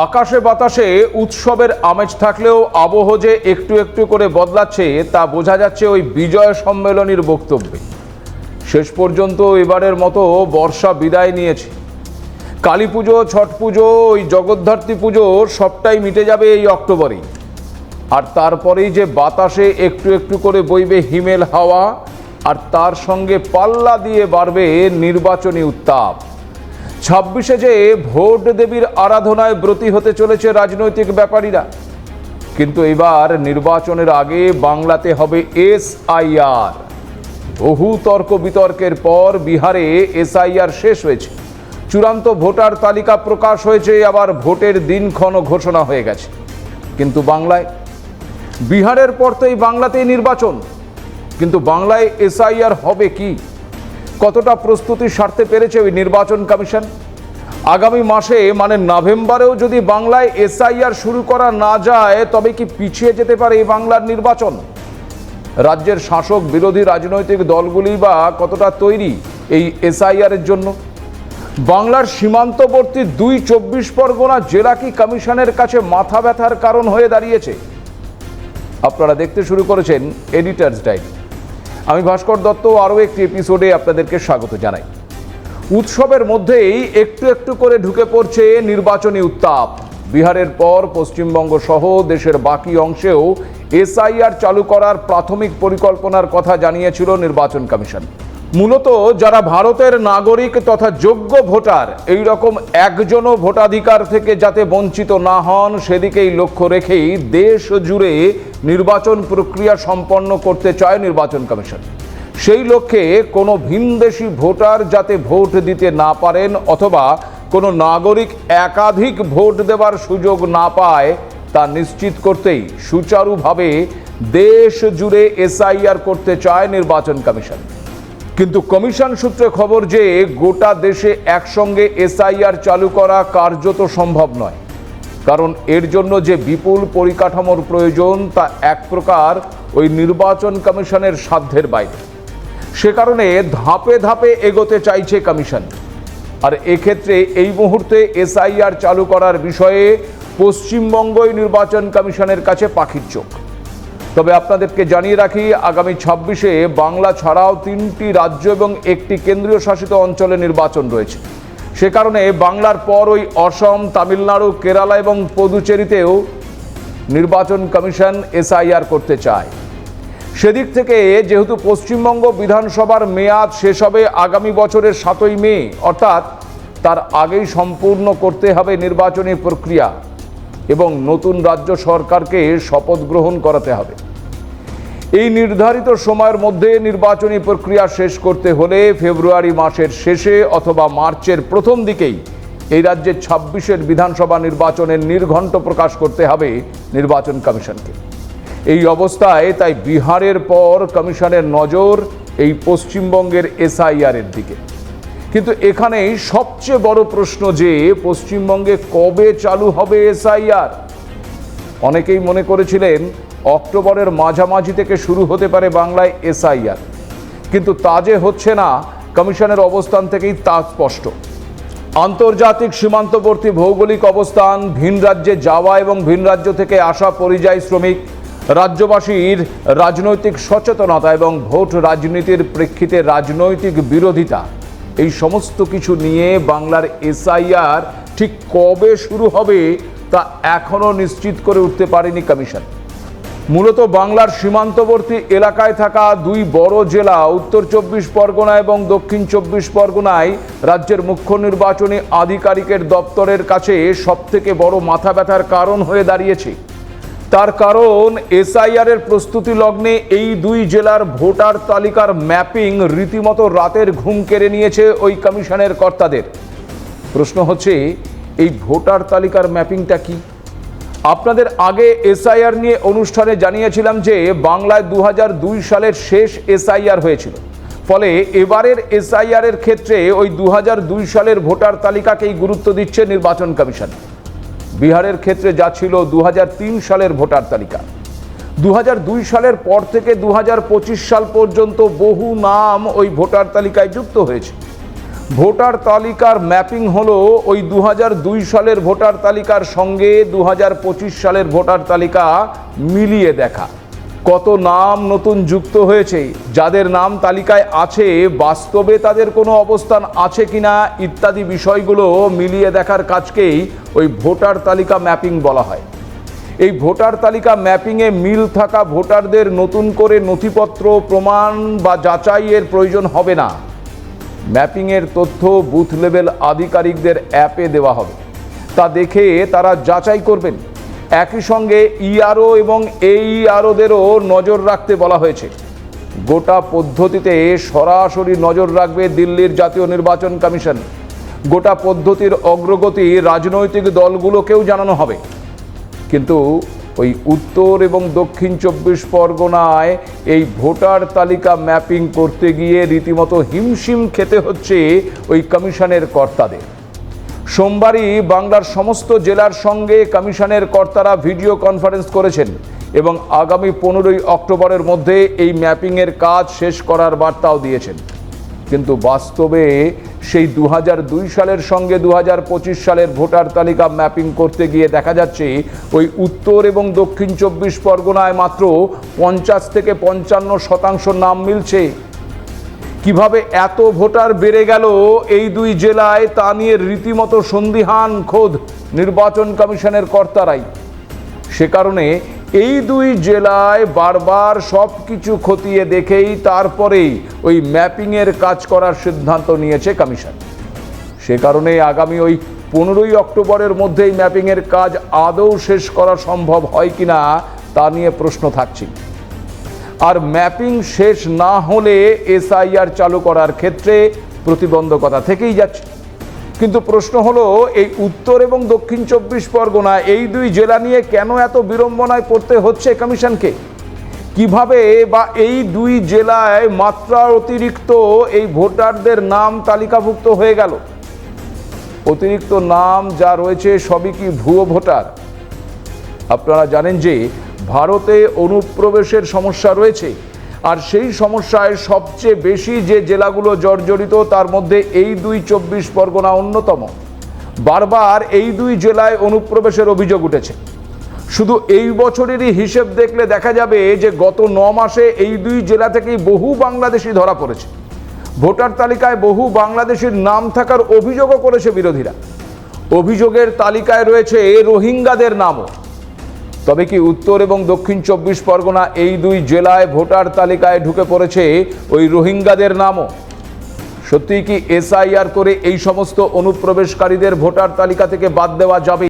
আকাশে বাতাসে উৎসবের আমেজ থাকলেও আবহ যে একটু একটু করে বদলাচ্ছে, তা বোঝা যাচ্ছে ওই বিজয় সম্মেলনীর বক্তব্যে। শেষ পর্যন্ত এবারের মতো বর্ষা বিদায় নিয়েছে। কালী পুজো, ছট পুজো, ওই জগদ্ধাত্রী পুজো সবটাই মিটে যাবে এই অক্টোবরেই। আর তারপরেই যে বাতাসে একটু একটু করে বইবে হিমেল হাওয়া, আর তার সঙ্গে পাল্লা দিয়ে বাড়বে নির্বাচনী উত্তাপ। ছাব্বিশে যে ভোট দেবীর আরাধনায় ব্রতী হতে চলেছে রাজনৈতিক ব্যাপারীরা। কিন্তু এবার নির্বাচনের আগে বাংলাতে হবে এস এসআইআর। বহু তর্ক বিতর্কের পর বিহারে এসআইআর শেষ হয়েছে। চূড়ান্ত ভোটার তালিকা প্রকাশ হয়েছে, আবার ভোটের দিনক্ষণ ঘোষণা হয়ে গেছে। কিন্তু বাংলায়, বিহারের পর তো এই বাংলাতেই নির্বাচন। কিন্তু বাংলায় এস এসআইআর হবে কি? কতটা প্রস্তুতি সারতে পেরেছে ওই নির্বাচন কমিশন? আগামী মাসে মানে নভেম্বরেও যদি বাংলায় এসআইআর শুরু করা না যায়, তবে কি পিছিয়ে যেতে পারে এই বাংলার নির্বাচন? রাজ্যের শাসক বিরোধী রাজনৈতিক দলগুলি বা কতটা তৈরি এই এসআইআর এর জন্য? বাংলার সীমান্তবর্তী দুই চব্বিশ পরগনা জেলা কি কমিশনের কাছে মাথা ব্যথার কারণ হয়ে দাঁড়িয়েছে? আপনারা দেখতে শুরু করেছেন এডিটার্স ডায়েরি আমি ভাস্কর দত্ত আরও একটি এপিসোডে আপনাদেরকে স্বাগত জানাই। উৎসবের মধ্যেই একটু একটু করে ঢুকে পড়ছে নির্বাচনী উত্তাপ। বিহারের পর পশ্চিমবঙ্গ সহ দেশের বাকি অংশেও এসআইআর চালু করার প্রাথমিক পরিকল্পনার কথা জানিয়েছিল নির্বাচন কমিশন। মূলত যারা ভারতের নাগরিক তথা যোগ্য ভোটার এই রকম একজনও ভোটাধিকার থেকে যাতে বঞ্চিত না হন, সেদিকেই লক্ষ্য রেখেই দেশ জুড়ে নির্বাচন প্রক্রিয়া সম্পন্ন করতে চায় নির্বাচন কমিশন। সেই লক্ষ্যে কোনো ভিনদেশি ভোটার যাতে ভোট দিতে না পারেন অথবা কোনো নাগরিক একাধিক ভোট দেওয়ার সুযোগ না পায়, তা নিশ্চিত করতেই সুচারুভাবে দেশ জুড়ে এসআইআর করতে চায় নির্বাচন কমিশন। কিন্তু কমিশন সূত্রে খবর যে গোটা দেশে একসঙ্গে এসআইআর চালু করা কার্যত সম্ভব নয়। কারণ এর জন্য যে বিপুল পরিকাঠামোর প্রয়োজন তা এক প্রকার ওই নির্বাচন কমিশনের সাধ্যের বাইরে। সে কারণে ধাপে ধাপে এগোতে চাইছে কমিশন। আর এক্ষেত্রে এই মুহূর্তে এসআইআর চালু করার বিষয়ে পশ্চিমবঙ্গই নির্বাচন কমিশনের কাছে পাখির চোখ। তবে আপনাদেরকে জানিয়ে রাখি, আগামী ছাব্বিশে বাংলা ছাড়াও তিনটি রাজ্য এবং একটি কেন্দ্রীয় শাসিত অঞ্চলে নির্বাচন রয়েছে। সে কারণে বাংলার পর ওই অসম, তামিলনাড়ু, কেরালা এবং পদুচেরিতেও নির্বাচন কমিশন এসআইআর করতে চায়। সেদিক থেকে যেহেতু পশ্চিমবঙ্গ বিধানসভার মেয়াদ শেষ হবে আগামী বছরের সাতই মে, অর্থাৎ তার আগেই সম্পূর্ণ করতে হবে নির্বাচনী প্রক্রিয়া। এবং নতুন রাজ্য সরকারকে শপথ গ্রহণ করাতে হবে। এই নির্ধারিত সময়ের মধ্যে নির্বাচনী প্রক্রিয়া শেষ করতে হলে ফেব্রুয়ারি মাসের শেষে অথবা মার্চের প্রথম দিকেই এই রাজ্যের ছাব্বিশের বিধানসভা নির্বাচনের নির্ঘণ্ট প্রকাশ করতে হবে নির্বাচন কমিশনকে। এই অবস্থায় তাই বিহারের পর কমিশনের নজর এই পশ্চিমবঙ্গের এসআইআর এর দিকে। কিন্তু এখানেই সবচেয়ে বড় প্রশ্ন যে পশ্চিমবঙ্গে কবে চালু হবে এসআইআর? অনেকেই মনে করেছিলেন অক্টোবরের মাঝামাঝি থেকে শুরু হতে পারে বাংলায় এসআইআর। কিন্তু তা যে হচ্ছে না, কমিশনের অবস্থান থেকেই তা স্পষ্ট। আন্তর্জাতিক সীমান্তবর্তী ভৌগোলিক অবস্থান, ভিন রাজ্যে যাওয়া এবং ভিন রাজ্য থেকে আসা পরিযায়ী শ্রমিক, রাজ্যবাসীর রাজনৈতিক সচেতনতা এবং ভোট রাজনীতির প্রেক্ষিতে রাজনৈতিক বিরোধিতা। এই সমস্ত কিছু নিয়ে বাংলার এসআইআর ঠিক কবে শুরু হবে তা এখনও নিশ্চিত করে উঠতে পারেনি কমিশন। মূলত বাংলার সীমান্তবর্তী এলাকায় থাকা দুই বড় জেলা, উত্তর চব্বিশ পরগনা এবং দক্ষিণ চব্বিশ পরগনায় রাজ্যের মুখ্য নির্বাচনী আধিকারিকের দপ্তরের কাছে সবথেকে বড় মাথা ব্যথার কারণ হয়ে দাঁড়িয়েছে। তার কারণ এসআইআর এর প্রস্তুতি লগ্নে এই দুই জেলার ভোটার তালিকার ম্যাপিং রীতিমতো রাতের ঘুম কেড়ে নিয়েছে ওই কমিশনের কর্তাদের। প্রশ্ন হচ্ছে, এই ভোটার তালিকার ম্যাপিংটা কি? আপনাদের আগে এসআইআর নিয়ে অনুষ্ঠানে জানিয়েছিলাম যে বাংলায় দু হাজার দুই সালের শেষ এসআইআর হয়েছিল। ফলে এবারের এসআইআর এর ক্ষেত্রে ওই দু হাজার দুই সালের ভোটার তালিকাকেই গুরুত্ব দিচ্ছে নির্বাচন কমিশন। বিহারের ক্ষেত্রে যা ছিল দু হাজার তিন সালের ভোটার তালিকা। দু হাজার দুই সালের পর থেকে দু হাজার পঁচিশ সাল পর্যন্ত বহু নাম ওই ভোটার তালিকায় যুক্ত হয়েছে। ভোটার তালিকার ম্যাপিং হলো ওই দু সালের ভোটার তালিকার সঙ্গে দু হাজার পঁচিশ সালের ভোটার তালিকা মিলিয়ে দেখা। কত নাম নতুন যুক্ত হয়েছে, যাদের নাম তালিকায় আছে, বাস্তবে তাদের কোনো অবস্থান আছে কিনা ইত্যাদি বিষয়গুলো মিলিয়ে দেখার কাজকেই ওই ভোটার তালিকা ম্যাপিং বলা হয়। এই ভোটার তালিকা ম্যাপিংয়ে মিল থাকা ভোটারদের নতুন করে নথিপত্র, প্রমাণ বা যাচাইয়ের প্রয়োজন হবে না। ম্যাপিংয়ের তথ্য বুথ লেভেল আধিকারিকদের অ্যাপে দেওয়া হবে। তা দেখে তারা যাচাই করবেন। একই সঙ্গে ইআরও এবং এইআরওদেরও নজর রাখতে বলা হয়েছে। গোটা পদ্ধতিতে সরাসরি নজর রাখবে দিল্লির জাতীয় নির্বাচন কমিশন। গোটা পদ্ধতির অগ্রগতি রাজনৈতিক দলগুলোকেও জানানো হবে। কিন্তু ওই উত্তর এবং দক্ষিণ চব্বিশ পরগনায় এই ভোটার তালিকা ম্যাপিং করতে গিয়ে রীতিমতো হিমশিম খেতে হচ্ছে ওই কমিশনের কর্তাদের। সোমবারই বাংলার সমস্ত জেলার সঙ্গে কমিশনের কর্তারা ভিডিও কনফারেন্স করেছেন এবং আগামী পনেরোই অক্টোবরের মধ্যে এই ম্যাপিংয়ের কাজ শেষ করার বার্তাও দিয়েছেন। কিন্তু বাস্তবে সেই দু সালের সঙ্গে দু হাজার পঁচিশ সালের ভোটার তালিকা ম্যাপিং করতে গিয়ে দেখা যাচ্ছে, ওই উত্তর এবং দক্ষিণ চব্বিশ পরগনায় মাত্র পঞ্চাশ থেকে পঞ্চান্ন শতাংশ নাম মিলছে। কীভাবে এত ভোটার বেড়ে গেল এই দুই জেলায় তা নিয়ে রীতিমতো সন্দিহান খোদ নির্বাচন কমিশনের কর্তারাই। সে কারণে এই দুই জেলায় বারবার সব কিছু খতিয়ে দেখেই তারপরেই ওই ম্যাপিংয়ের কাজ করার সিদ্ধান্ত নিয়েছে কমিশন। সে কারণে আগামী ওই পনেরোই অক্টোবরের মধ্যেই ম্যাপিংয়ের কাজ আদৌ শেষ করা সম্ভব হয় কিনা তা নিয়ে প্রশ্ন থাকছে আর ম্যাপিং শেষ না হলে এসআইআর চালু করার ক্ষেত্রে প্রতিবন্ধকতা থেকেই যাচ্ছে। কিন্তু প্রশ্ন হলো, এই উত্তর এবং দক্ষিণ চব্বিশ পরগনা এই দুই জেলা নিয়ে কেন এত বিড়ম্বনায় পড়তে হচ্ছে কমিশনকে? কীভাবে বা এই দুই জেলায় মাত্রা অতিরিক্ত এই ভোটারদের নাম তালিকাভুক্ত হয়ে গেল? অতিরিক্ত নাম যা রয়েছে সবই কি ভুয়ো ভোটার? আপনারা জানেন যে ভারতে অনুপ্রবেশের সমস্যা রয়েছে। আর সেই সমস্যায় সবচেয়ে বেশি যে জেলাগুলো জর্জরিত, তার মধ্যে এই দুই চব্বিশ পরগনা অন্যতম। বারবার এই দুই জেলায় অনুপ্রবেশের অভিযোগ উঠেছে। শুধু এই বছরেরই হিসেব দেখলে দেখা যাবে যে গত ন মাসে এই দুই জেলা থেকেই বহু বাংলাদেশি ধরা পড়েছে। ভোটার তালিকায় বহু বাংলাদেশির নাম থাকার অভিযোগও করেছে বিরোধীরা। অভিযোগের তালিকায় রয়েছে রোহিঙ্গাদের নামও। তবে কি উত্তর এবং দক্ষিণ চব্বিশ পরগনা এই দুই জেলায় ভোটার তালিকায় ঢুকে পড়েছে ওই রোহিঙ্গাদের নামও? সত্যিই কি এসআইআর করে এই সমস্ত অনুপ্রবেশকারীদের ভোটার তালিকা থেকে বাদ দেওয়া যাবে?